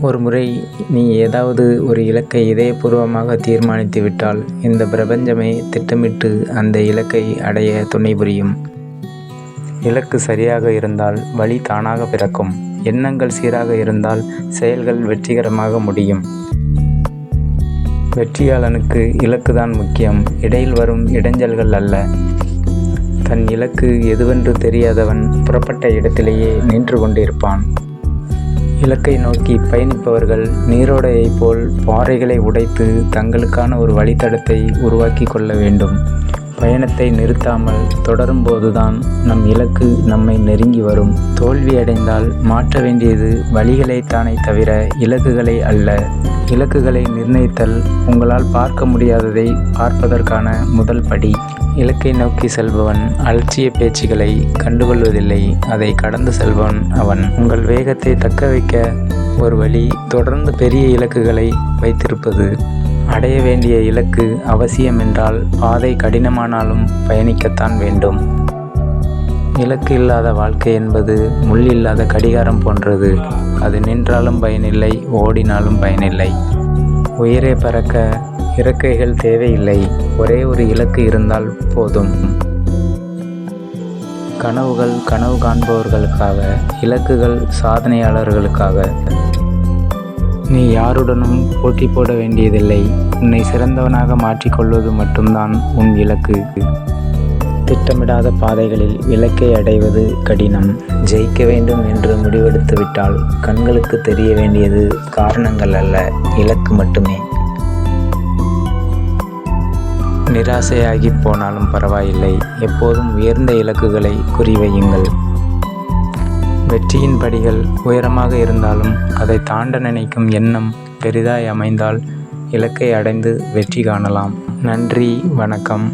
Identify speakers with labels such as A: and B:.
A: ஒரு முறை நீ ஏதாவது ஒரு இலக்கை இதயபூர்வமாக தீர்மானித்து விட்டால் இந்த பிரபஞ்சமே திட்டமிட்டு அந்த இலக்கை அடைய துணை புரியும். இலக்கு சரியாக இருந்தால் வழி தானாக பிறக்கும். எண்ணங்கள் சீராக இருந்தால் செயல்கள் வெற்றிகரமாக முடியும். வெற்றியாளனுக்கு இலக்குதான் முக்கியம் இடையில் வரும் இடைஞ்சல்கள் அல்ல. தன் இலக்கு எதுவென்று தெரியாதவன் புறப்பட்ட இடத்திலேயே நின்று கொண்டிருப்பான். இலக்கை நோக்கி பயணிப்பவர்கள் நீரோடையைப் போல் பாறைகளை உடைத்து தங்களுக்கான ஒரு வழித்தடத்தை உருவாக்கிக் கொள்ள வேண்டும். பயணத்தை நிறுத்தாமல் தொடரும்போதுதான் நம் இலக்கு நம்மை நெருங்கி வரும். தோல்வியடைந்தால் மாற்ற வேண்டியது வழிகளைத்தானே தவிர இலக்குகளை அல்ல. இலக்குகளை நிர்ணயித்தல் உங்களால் பார்க்க முடியாததைப் பார்ப்பதற்கான முதல் படி. இலக்கை நோக்கி செல்பவன் அலட்சியப் பேச்சுகளை கண்டுகொள்வதில்லை அதை கடந்து செல்பவன் அவன். உங்கள் வேகத்தை தக்க வைக்க ஒரு வழி தொடர்ந்து பெரிய இலக்குகளை வைத்திருப்பது. அடைய வேண்டிய இலக்கு அவசியம் என்றால் பாதை கடினமானாலும் பயணிக்கத்தான் வேண்டும். இலக்கு இல்லாத வாழ்க்கை என்பது முள் இல்லாத கடிகாரம் போன்றது. அது நின்றாலும் பயனில்லை ஓடினாலும் பயனில்லை. உயிரை பறக்க இறக்கைகள் தேவையில்லை ஒரே ஒரு இலக்கு இருந்தால் போதும். கனவுகள் கனவு காண்பவர்களுக்காக இலக்குகள் சாதனையாளர்களுக்காக. நீ யாருடனும் போட்டி போட வேண்டியதில்லை உன்னை சிறந்தவனாக மாற்றிக் கொள்வது மட்டும்தான் உன் இலக்கு. திட்டமிடாத பாதைகளில் இலக்கை அடைவது கடினம். ஜெயிக்க வேண்டும் என்று முடிவெடுத்துவிட்டால் கண்களுக்கு தெரிய வேண்டியது காரணங்கள் அல்ல இலக்கு மட்டுமே. நிராசையாகிப் போனாலும் பரவாயில்லை எப்போதும் உயர்ந்த இலக்குகளை குறிவையுங்கள். வெற்றியின் படிகள் உயரமாக இருந்தாலும் அதை தாண்ட நினைக்கும் எண்ணம் பெரிதாய் அமைந்தால் இலக்கை அடைந்து வெற்றி காணலாம். நன்றி வணக்கம்.